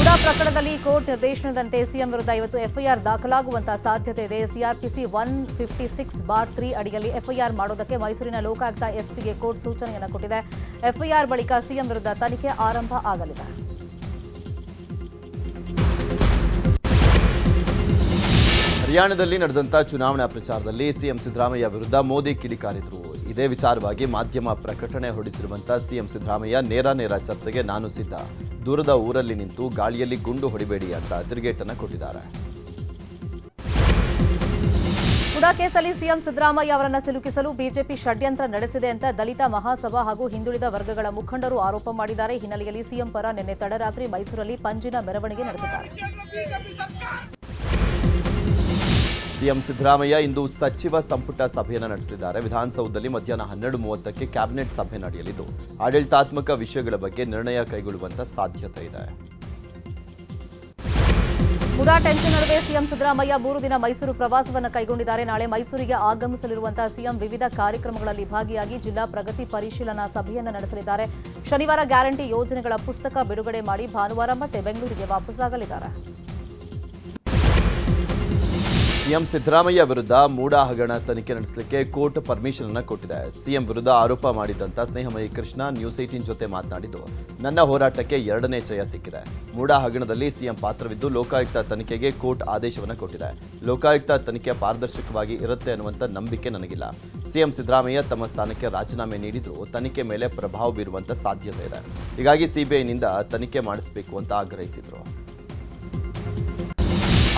HUDA ಪ್ರಕರಣದಲ್ಲಿ court ನಿರ್ದೇಶನದಂತೆ CM ವಿರುದ್ಧ ಇವತ್ತು ಎಫ್ಐಆರ್ ದಾಖಲಾಗುವಂತಹ ಸಾಧ್ಯತೆ ಇದೆ. CrPC one fifty six bar three ಅಡಿಯಲ್ಲಿ ಎಫ್ಐಆರ್ ಮಾಡೋದಕ್ಕೆ ಮೈಸೂರಿನ ಲೋಕಾಯುಕ್ತ ಎಸ್ಪಿಗೆ ಕೋರ್ಟ್ ಸೂಚನೆಯನ್ನು ಕೊಟ್ಟಿದೆ. ಎಫ್ಐಆರ್ ಬಳಿಕ ಸಿಎಂ ವಿರುದ್ಧ ತನಿಖೆ ಆರಂಭ ಆಗಲಿದೆ. ಹರಿಯಾಣದಲ್ಲಿ ನಡೆದಂತ ಚುನಾವಣಾ ಪ್ರಚಾರದಲ್ಲಿ ಸಿಎಂ ಸಿದ್ದರಾಮಯ್ಯ ವಿರುದ್ಧ ಮೋದಿ ಕಿಡಿಕಾರಿದ್ರು ಇದೇ ವಿಚಾರವಾಗಿ ಮಾಧ್ಯಮ ಪ್ರಕಟಣೆ ಹೊರಡಿಸಿರುವಂತ ಸಿಎಂ ಸಿದ್ದರಾಮಯ್ಯ ನೇರ ನೇರ ಚರ್ಚೆಗೆ ನಾನು ಸಿದ್ಧ. ದೂರದ ಊರಲ್ಲಿ ನಿಂತು ಗಾಳಿಯಲ್ಲಿ ಗುಂಡು ಹೊಡಿಬೇಡಿ ಅಂತ ತಿರುಗೇಟನ್ನು ಕೊಟ್ಟಿದ್ದಾರೆ. ಕೂಡ ಕೇಸಲ್ಲಿ ಸಿಎಂ ಸಿದ್ದರಾಮಯ್ಯ ಅವರನ್ನು ಸಿಲುಕಿಸಲು ಬಿಜೆಪಿ ಷಡ್ಯಂತ್ರ ನಡೆಸಿದೆ ಅಂತ ದಲಿತ ಮಹಾಸಭಾ ಹಾಗೂ ಹಿಂದುಳಿದ ವರ್ಗಗಳ ಮುಖಂಡರು ಆರೋಪ ಮಾಡಿದ್ದಾರೆ. ಹಿನ್ನೆಲೆಯಲ್ಲಿ ಸಿಎಂ ಪರ ನಿನ್ನೆ ತಡರಾತ್ರಿ ಮೈಸೂರಲ್ಲಿ ಪಂಜಿನ ಮೆರವಣಿಗೆ ನಡೆಸಿದ್ದಾರೆ. ಸಿಎಂ ಸಿದ್ದರಾಮಯ್ಯ ಇಂದು ಸಚಿವ ಸಂಪುಟ ಸಭೆಯನ್ನು ನಡೆಸಲಿದ್ದಾರೆ. ವಿಧಾನಸೌಧದಲ್ಲಿ ಮಧ್ಯಾಹ್ನ ಹನ್ನೆರಡು ಮೂವತ್ತಕ್ಕೆ ಕ್ಯಾಬಿನೆಟ್ ಸಭೆ ನಡೆಯಲಿದ್ದು, ಆಡಳಿತಾತ್ಮಕ ವಿಷಯಗಳ ಬಗ್ಗೆ ನಿರ್ಣಯ ಕೈಗೊಳ್ಳುವಂತ ಸಾಧ್ಯತೆ ಇದೆ. ಪುರಾ ಟೆನ್ಷನ್ ನಡುವೆ ಸಿಎಂ ಸಿದ್ದರಾಮಯ್ಯ ಮೂರು ದಿನ ಮೈಸೂರು ಪ್ರವಾಸವನ್ನು ಕೈಗೊಂಡಿದ್ದಾರೆ. ನಾಳೆ ಮೈಸೂರಿಗೆ ಆಗಮಿಸಲಿರುವಂತಹ ಸಿಎಂ ವಿವಿಧ ಕಾರ್ಯಕ್ರಮಗಳಲ್ಲಿ ಭಾಗಿಯಾಗಿ ಜಿಲ್ಲಾ ಪ್ರಗತಿ ಪರಿಶೀಲನಾ ಸಭೆಯನ್ನು ನಡೆಸಲಿದ್ದಾರೆ. ಶನಿವಾರ ಗ್ಯಾರಂಟಿ ಯೋಜನೆಗಳ ಪುಸ್ತಕ ಬಿಡುಗಡೆ ಮಾಡಿ ಭಾನುವಾರ ಮತ್ತೆ ಬೆಂಗಳೂರಿಗೆ ವಾಪಸ್ಸಾಗಲಿದ್ದಾರೆ. ಸಿಎಂ ಸಿದ್ದರಾಮಯ್ಯ ವಿರುದ್ಧ ಮೂಡಾ ಹಗರಣ ತನಿಖೆ ನಡೆಸಲಿಕ್ಕೆ ಕೋರ್ಟ್ ಪರ್ಮಿಷನ್ ಅನ್ನು ಕೊಟ್ಟಿದೆ. ಸಿಎಂ ವಿರುದ್ಧ ಆರೋಪ ಮಾಡಿದಂತ ಸ್ನೇಹಮಯಿ ಕೃಷ್ಣ ನ್ಯೂಸ್ ಏಟೀನ್ ಜೊತೆ ಮಾತನಾಡಿದ್ದು, ನನ್ನ ಹೋರಾಟಕ್ಕೆ ಎರಡನೇ ಜಯ ಸಿಕ್ಕಿದೆ. ಮೂಡಾ ಹಗರಣದಲ್ಲಿ ಸಿಎಂ ಪಾತ್ರವಿದ್ದು ಲೋಕಾಯುಕ್ತ ತನಿಖೆಗೆ ಕೋರ್ಟ್ ಆದೇಶವನ್ನು ಕೊಟ್ಟಿದೆ. ಲೋಕಾಯುಕ್ತ ತನಿಖೆ ಪಾರದರ್ಶಕವಾಗಿ ಇರುತ್ತೆ ಅನ್ನುವಂಥ ನಂಬಿಕೆ ನನಗಿಲ್ಲ. ಸಿಎಂ ಸಿದ್ದರಾಮಯ್ಯ ತಮ್ಮ ಸ್ಥಾನಕ್ಕೆ ರಾಜೀನಾಮೆ ನೀಡಿದ್ರು, ತನಿಖೆ ಮೇಲೆ ಪ್ರಭಾವ ಬೀರುವಂತ ಸಾಧ್ಯತೆ ಇದೆ. ಹೀಗಾಗಿ ಸಿಬಿಐನಿಂದ ತನಿಖೆ ಮಾಡಿಸಬೇಕು ಅಂತ ಆಗ್ರಹಿಸಿದರು.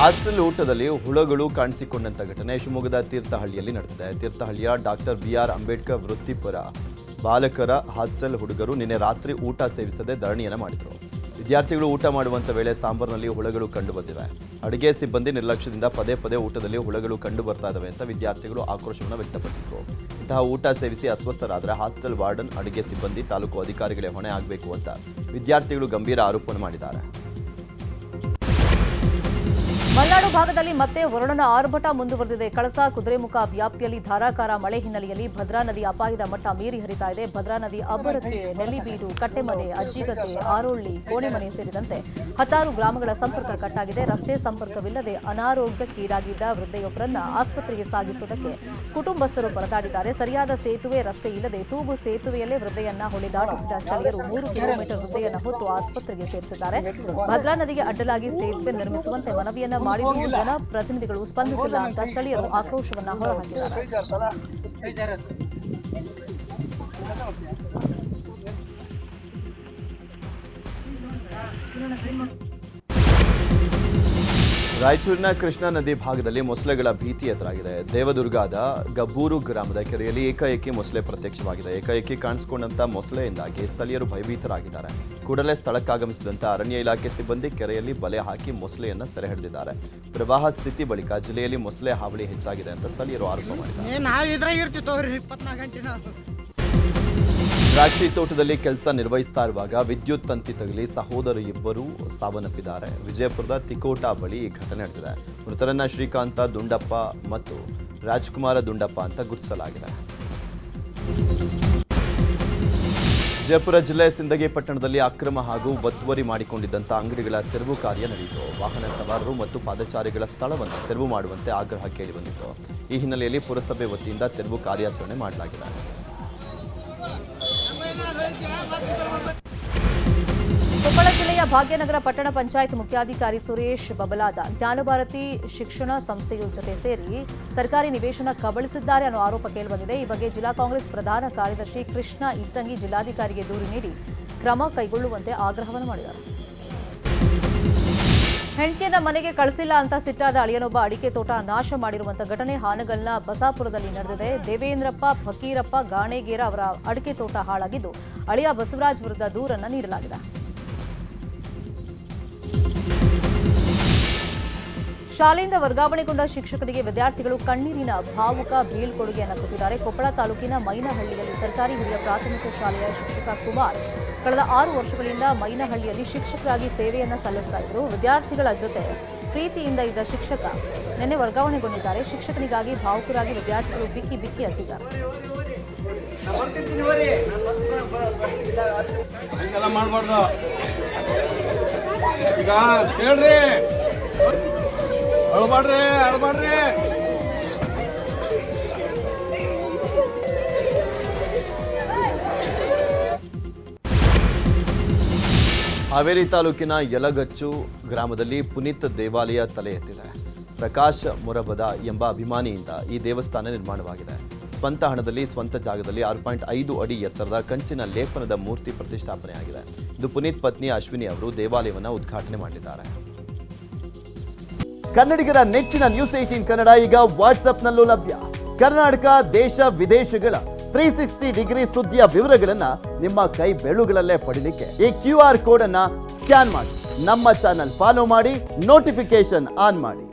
ಹಾಸ್ಟೆಲ್ ಊಟದಲ್ಲಿ ಹುಳಗಳು ಕಾಣಿಸಿಕೊಂಡಂಥ ಘಟನೆ ಶಿವಮೊಗ್ಗದ ತೀರ್ಥಹಳ್ಳಿಯಲ್ಲಿ ನಡೆದಿದೆ. ತೀರ್ಥಹಳ್ಳಿಯ ಡಾಕ್ಟರ್ ಬಿ ಆರ್ ಅಂಬೇಡ್ಕರ್ ವೃತ್ತಿಪರ ಬಾಲಕರ ಹಾಸ್ಟೆಲ್ ಹುಡುಗರು ನಿನ್ನೆ ರಾತ್ರಿ ಊಟ ಸೇವಿಸದೆ ಧರಣಿಯನ್ನು ಮಾಡಿದರು. ವಿದ್ಯಾರ್ಥಿಗಳು ಊಟ ಮಾಡುವಂಥ ವೇಳೆ ಸಾಂಬಾರ್ನಲ್ಲಿ ಹುಳಗಳು ಕಂಡು ಬಂದಿವೆ ಅಡುಗೆ ಸಿಬ್ಬಂದಿ ನಿರ್ಲಕ್ಷ್ಯದಿಂದ ಪದೇ ಪದೇ ಊಟದಲ್ಲಿ ಹುಳಗಳು ಕಂಡು ಬರ್ತಾ ಇದಾವೆ ಅಂತ ವಿದ್ಯಾರ್ಥಿಗಳು ಆಕ್ರೋಶವನ್ನು ವ್ಯಕ್ತಪಡಿಸಿದರು. ಇಂತಹ ಊಟ ಸೇವಿಸಿ ಅಸ್ವಸ್ಥರಾದರೆ ಹಾಸ್ಟೆಲ್ ವಾರ್ಡನ್, ಅಡುಗೆ ಸಿಬ್ಬಂದಿ, ತಾಲೂಕು ಅಧಿಕಾರಿಗಳೇ ಹೊಣೆ ಆಗಬೇಕು ಅಂತ ವಿದ್ಯಾರ್ಥಿಗಳು ಗಂಭೀರ ಆರೋಪವನ್ನು ಮಾಡಿದ್ದಾರೆ. ಮಲೆನಾಡು ಭಾಗದಲ್ಲಿ ಮತ್ತೆ ವರುಣನ ಆರ್ಭಟ ಮುಂದುವರೆದಿದೆ. ಕಳಸಾ ಕುದುರೆಮುಖ ವ್ಯಾಪ್ತಿಯಲ್ಲಿ ಧಾರಾಕಾರ ಮಳೆ ಹಿನ್ನೆಲೆಯಲ್ಲಿ ಭದ್ರಾ ನದಿ ಅಪಾಯದ ಮಟ್ಟ ಮೀರಿ ಹರಿತಾ ಇದೆ. ಭದ್ರಾ ನದಿ ಅಬ್ಬರಕ್ಕೆ ನೆಲ್ಲಿಬೀಡು ಕಟ್ಟೆಮನೆ, ಅಜ್ಜಿಗದ್ದೆ, ಆರೋಳ್ಳಿ, ಕೋಣೆಮನೆ ಸೇರಿದಂತೆ ಹತ್ತಾರು ಗ್ರಾಮಗಳ ಸಂಪರ್ಕ ಕಟ್ಟಾಗಿದೆ. ರಸ್ತೆ ಸಂಪರ್ಕವಿಲ್ಲದೆ ಅನಾರೋಗ್ಯಕ್ಕೀಡಾಗಿದ್ದ ವೃದ್ಧೆಯೊಬ್ಬರನ್ನ ಆಸ್ಪತ್ರೆಗೆ ಸಾಗಿಸುವುದಕ್ಕೆ ಕುಟುಂಬಸ್ಥರು ಪರದಾಡಿದ್ದಾರೆ. ಸರಿಯಾದ ಸೇತುವೆ, ರಸ್ತೆ ಇಲ್ಲದೆ ತೂಗು ಸೇತುವೆಯಲ್ಲೇ ವೃದ್ಧೆಯನ್ನ ಹೊಳೆದಾಟಿಸಿದ ಸ್ಥಳೀಯರು ಮೂರು ಕಿಲೋಮೀಟರ್ ವೃದ್ಧೆಯನ್ನು ಹೊತ್ತು ಆಸ್ಪತ್ರೆಗೆ ಸೇರಿಸಿದ್ದಾರೆ. ಭದ್ರಾ ನದಿಗೆ ಅಡ್ಡಲಾಗಿ ಸೇತುವೆ ನಿರ್ಮಿಸುವಂತೆ ಮನವಿಯನ್ನ ಮಾಡಿದರೂ ಜನಪ್ರತಿನಿಧಿಗಳು ಸ್ಪಂದಿಸಿಲ್ಲ ಅಂತ ಸ್ಥಳೀಯರು ಆಕ್ರೋಶವನ್ನ ಹೊರಹಾಕಿದ್ದಾರೆ. ರಾಯಚೂರಿನ ಕೃಷ್ಣಾ ನದಿ ಭಾಗದಲ್ಲಿ ಮೊಸಳೆಗಳ ಭೀತಿ ಎದುರಾಗಿದೆ. ದೇವದುರ್ಗದ ಗಬ್ಬೂರು ಗ್ರಾಮದ ಕೆರೆಯಲ್ಲಿ ಏಕಾಏಕಿ ಮೊಸಳೆ ಪ್ರತ್ಯಕ್ಷವಾಗಿದೆ. ಏಕಾಏಕಿ ಕಾಣಿಸಿಕೊಂಡಂತ ಮೊಸಳೆಯಿಂದಾಗಿ ಸ್ಥಳೀಯರು ಭಯಭೀತರಾಗಿದ್ದಾರೆ. ಕೂಡಲೇ ಸ್ಥಳಕ್ಕಾಗಮಿಸಿದಂತ ಅರಣ್ಯ ಇಲಾಖೆ ಸಿಬ್ಬಂದಿ ಕೆರೆಯಲ್ಲಿ ಬಲೆ ಹಾಕಿ ಮೊಸಳೆಯನ್ನು ಸೆರೆ ಹಿಡಿದಿದ್ದಾರೆ ಪ್ರವಾಹ ಸ್ಥಿತಿ ಬಳಿಕ ಜಿಲ್ಲೆಯಲ್ಲಿ ಮೊಸಳೆ ಹಾವಳಿ ಹೆಚ್ಚಾಗಿದೆ ಅಂತ ಸ್ಥಳೀಯರು ಆರೋಪ ಮಾಡಿದ್ದಾರೆ. ದ್ರಾಕ್ಷಿ ತೋಟದಲ್ಲಿ ಕೆಲಸ ನಿರ್ವಹಿಸ್ತಾ ಇರುವಾಗ ವಿದ್ಯುತ್ ತಂತಿ ತಗಲಿ ಸಹೋದರ ಇಬ್ಬರು ಸಾವನ್ನಪ್ಪಿದ್ದಾರೆ. ವಿಜಯಪುರದ ತಿಕೋಟಾ ಬಳಿ ಈ ಘಟನೆ ನಡೆದಿದೆ. ಮೃತರನ್ನ ಶ್ರೀಕಾಂತ, ದುಂಡಪ್ಪ ಮತ್ತು ರಾಜ್ಕುಮಾರ ದುಂಡಪ್ಪ ಅಂತ ಗುರುತಿಸಲಾಗಿದೆ. ವಿಜಯಪುರ ಜಿಲ್ಲೆ ಸಿಂದಗಿ ಪಟ್ಟಣದಲ್ಲಿ ಅಕ್ರಮ ಹಾಗೂ ಒತ್ತುವರಿ ಮಾಡಿಕೊಂಡಿದ್ದಂಥ ಅಂಗಡಿಗಳ ತೆರವು ಕಾರ್ಯ ನಡೆಯಿತು. ವಾಹನ ಸವಾರರು ಮತ್ತು ಪಾದಚಾರಿಗಳ ಸ್ಥಳವನ್ನು ತೆರವು ಮಾಡುವಂತೆ ಆಗ್ರಹ ಕೇಳಿಬಂದಿತ್ತು ಈ ಹಿನ್ನೆಲೆಯಲ್ಲಿ ಪುರಸಭೆ ವತಿಯಿಂದ ತೆರವು ಕಾರ್ಯಾಚರಣೆ ಮಾಡಲಾಗಿದೆ. ಕೊಪ್ಪಳ ಜಿಲ್ಲೆಯ ಭಾಗ್ಯನಗರ ಪಟ್ಟಣ ಪಂಚಾಯತ್ ಮುಖ್ಯಾಧಿಕಾರಿ ಸುರೇಶ್ ಬಬಲಾದ ಜ್ಞಾನಭಾರತಿ ಶಿಕ್ಷಣ ಸಂಸ್ಥೆಯ ಜೊತೆ ಸೇರಿ ಸರ್ಕಾರಿ ನಿವೇಶನ ಕಬಳಿಸಿದ್ದಾರೆ ಅನ್ನೋ ಆರೋಪ ಕೇಳಿಬಂದಿದೆ. ಈ ಬಗ್ಗೆ ಜಿಲ್ಲಾ ಕಾಂಗ್ರೆಸ್ ಪ್ರಧಾನ ಕಾರ್ಯದರ್ಶಿ ಕೃಷ್ಣ ಇಟ್ಟಂಗಿ ಜಿಲ್ಲಾಧಿಕಾರಿಗೆ ದೂರು ನೀಡಿ ಕ್ರಮ ಕೈಗೊಳ್ಳುವಂತೆ ಆಗ್ರಹವನ್ನು ಮಾಡಿದ್ದಾರೆ. ಹೆಂಡತಿಯನ್ನ ಮನೆಗೆ ಕಳಿಸಿಲ್ಲ ಅಂತ ಸಿಟ್ಟಾದ ಅಳಿಯನೊಬ್ಬ ಅಡಿಕೆ ತೋಟ ನಾಶ ಮಾಡಿರುವಂತಹ ಘಟನೆ ಹಾನಗಲ್ನ ಬಸಾಪುರದಲ್ಲಿ ನಡೆದಿದೆ. ದೇವೇಂದ್ರಪ್ಪ, ಫಕೀರಪ್ಪ, ಗಾಣೆಗೇರ ಅವರ ಅಡಿಕೆ ತೋಟ ಹಾಳಾಗಿದ್ದು ಅಳಿಯ ಬಸವರಾಜ್ ವಿರುದ್ಧ ದೂರನ್ನು ನೀಡಲಾಗಿದೆ. ಶಾಲೆಯಿಂದ ವರ್ಗಾವಣೆಗೊಂಡ ಶಿಕ್ಷಕರಿಗೆ ವಿದ್ಯಾರ್ಥಿಗಳು ಕಣ್ಣೀರಿನ ಭಾವುಕ ಬೀಳ್ಕೊಡುಗೆಯನ್ನು ಕೊಟ್ಟಿದ್ದಾರೆ ಕೊಪ್ಪಳ ತಾಲೂಕಿನ ಮೈನಹಳ್ಳಿಯಲ್ಲಿ ಸರ್ಕಾರಿ ಹಿರಿಯ ಪ್ರಾಥಮಿಕ ಶಾಲೆಯ ಶಿಕ್ಷಕ ಕುಮಾರ್ ಕಳೆದ ಆರು ವರ್ಷಗಳಿಂದ ಮೈನಹಳ್ಳಿಯಲ್ಲಿ ಶಿಕ್ಷಕರಾಗಿ ಸೇವೆಯನ್ನು ಸಲ್ಲಿಸ್ತಾ ಇದ್ರು. ವಿದ್ಯಾರ್ಥಿಗಳ ಜೊತೆ ಪ್ರೀತಿಯಿಂದ ಇದ್ದ ಶಿಕ್ಷಕ ನಿನ್ನೆ ವರ್ಗಾವಣೆಗೊಂಡಿದ್ದಾರೆ. ಶಿಕ್ಷಕನಿಗಾಗಿ ಭಾವುಕರಾಗಿ ವಿದ್ಯಾರ್ಥಿಗಳು ಬಿಕ್ಕಿ ಬಿಕ್ಕಿ ಅತ್ತಿದ್ದಾರೆ ಮಾಡಬಾರ್ದು. ಈಗ ಅಳ್ಬಾಡ್ರಿ ಅಳ್ಬಾಡ್ರಿ. ಹಾವೇರಿ ತಾಲೂಕಿನ ಯಲಗಚ್ಚು ಗ್ರಾಮದಲ್ಲಿ ಪುನೀತ್ ದೇವಾಲಯ ತಲೆ ಎತ್ತಿದೆ. ಪ್ರಕಾಶ್ ಮುರಬದ ಎಂಬ ಅಭಿಮಾನಿಯಿಂದ ಈ ದೇವಸ್ಥಾನ ನಿರ್ಮಾಣವಾಗಿದೆ. ಸ್ವಂತ ಹಣದಲ್ಲಿ, ಸ್ವಂತ ಜಾಗದಲ್ಲಿ ಆರು ಪಾಯಿಂಟ್ ಐದು ಅಡಿ ಎತ್ತರದ ಕಂಚಿನ ಲೇಪನದ ಮೂರ್ತಿ ಪ್ರತಿಷ್ಠಾಪನೆಯಾಗಿದೆ. ಇದು ಪುನೀತ್ ಪತ್ನಿ ಅಶ್ವಿನಿ ಅವರು ದೇವಾಲಯವನ್ನು ಉದ್ಘಾಟನೆ ಮಾಡಿದ್ದಾರೆ. ಕನ್ನಡಿಗರ ನೆಚ್ಚಿನ ನ್ಯೂಸ್ ಏಟೀನ್ ಕನ್ನಡ ಈಗ ವಾಟ್ಸ್ಆಪ್ನಲ್ಲೂ ಲಭ್ಯ. ಕರ್ನಾಟಕ, ದೇಶ, ವಿದೇಶಗಳ ತ್ರೀ ಸಿಕ್ಸ್ಟಿ ಡಿಗ್ರಿ ಸುದ್ದಿಯ ವಿವರಗಳನ್ನ ನಿಮ್ಮ ಕೈ ಬೆಳುಗಳಲ್ಲೇ ಪಡೀಲಿಕ್ಕೆ ಈ ಕ್ಯೂ ಆರ್ ಕೋಡ್ ಅನ್ನ ಸ್ಕ್ಯಾನ್ ಮಾಡಿ. ನಮ್ಮ ಚಾನಲ್ ಫಾಲೋ ಮಾಡಿ ನೋಟಿಫಿಕೇಶನ್ ಆನ್ ಮಾಡಿ.